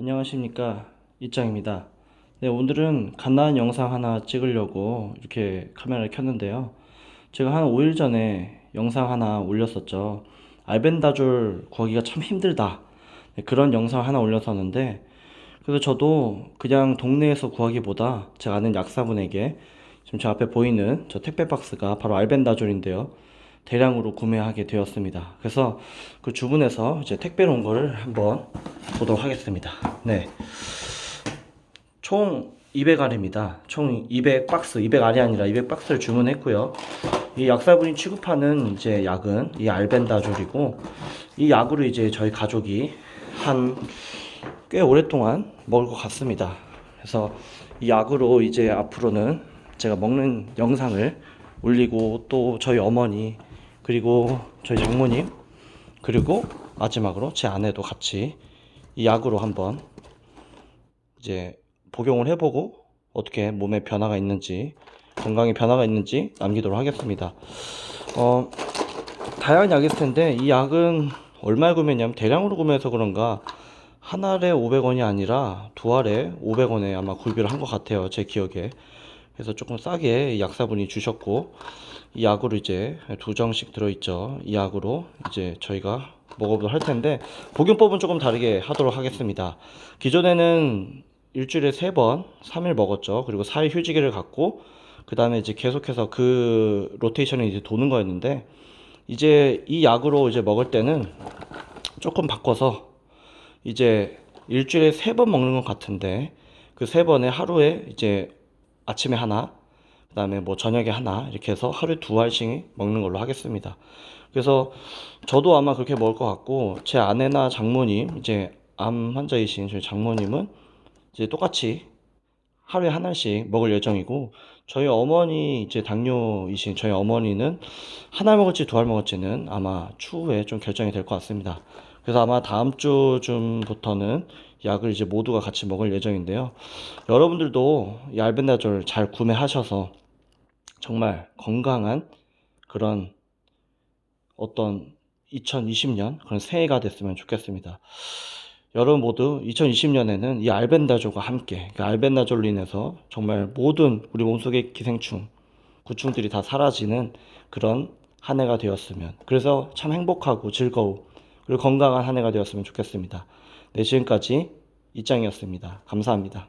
안녕하십니까. 이짱입니다. 네 오늘은 간단한 영상 하나 찍으려고 이렇게 카메라를 켰는데요. 제가 한 5일 전에 영상 하나 올렸었죠. 알벤다졸 구하기가 참 힘들다. 네, 그런 영상 하나 올렸었는데 그래서 저도 그냥 동네에서 구하기보다 제가 아는 약사분에게 지금 저 앞에 보이는 저 택배 박스가 바로 알벤다졸인데요 대량으로 구매하게 되었습니다. 그래서 그 주문해서 이제 택배로 온 거를 한번 보도록 하겠습니다. 네. 총 200알입니다. 총 200박스, 200알이 아니라 200박스를 주문했고요. 이 약사분이 취급하는 이제 약은 이 알벤다졸이고 이 약으로 이제 저희 가족이 한 꽤 오랫동안 먹을 것 같습니다. 그래서 이 약으로 이제 앞으로는 제가 먹는 영상을 올리고 또 저희 어머니 그리고 저희 장모님 그리고 마지막으로 제 아내도 같이 이 약으로 한번 이제 복용을 해보고 어떻게 몸에 변화가 있는지 건강에 변화가 있는지 남기도록 하겠습니다. 어, 다양한 약이 있을 텐데 이 약은 얼마에 구매했냐면 대량으로 구매해서 그런가 한 알에 500원이 아니라 두 알에 500원에 아마 구입을 한 것 같아요. 제 기억에. 그래서 조금 싸게 이 약사분이 주셨고 이 약으로 이제 두 정씩 들어있죠. 이 약으로 이제 저희가 먹어보도록 할 텐데 복용법은 조금 다르게 하도록 하겠습니다. 기존에는 일주일에 세 번, 3일 먹었죠. 그리고 4일 휴지기를 갖고 그 다음에 이제 계속해서 그 로테이션이 이제 도는 거였는데 이제 이 약으로 이제 먹을 때는 조금 바꿔서 이제 일주일에 세 번 먹는 것 같은데 그 세 번에 하루에 이제 아침에 하나, 그 다음에 뭐 저녁에 하나 이렇게 해서 하루에 두 알씩 먹는 걸로 하겠습니다. 그래서 저도 아마 그렇게 먹을 것 같고 제 아내나 장모님 이제 암 환자이신 저희 장모님은 이제 똑같이 하루에 한 알씩 먹을 예정이고 저희 어머니 이제 당뇨이신 저희 어머니는 한알 먹을지 두 알 먹을지는 아마 추후에 좀 결정이 될 것 같습니다. 그래서 아마 다음 주쯤부터는 약을 이제 모두가 같이 먹을 예정인데요. 여러분들도 이 알벤다졸 잘 구매하셔서 정말 건강한 그런 어떤 2020년 그런 새해가 됐으면 좋겠습니다. 여러분 모두 2020년에는 이 알벤다졸과 함께 그 알벤다졸로 인해서 정말 모든 우리 몸속의 기생충, 구충들이 다 사라지는 그런 한 해가 되었으면 그래서 참 행복하고 즐거운 그리고 건강한 한 해가 되었으면 좋겠습니다. 네, 지금까지 이짱이었습니다. 감사합니다.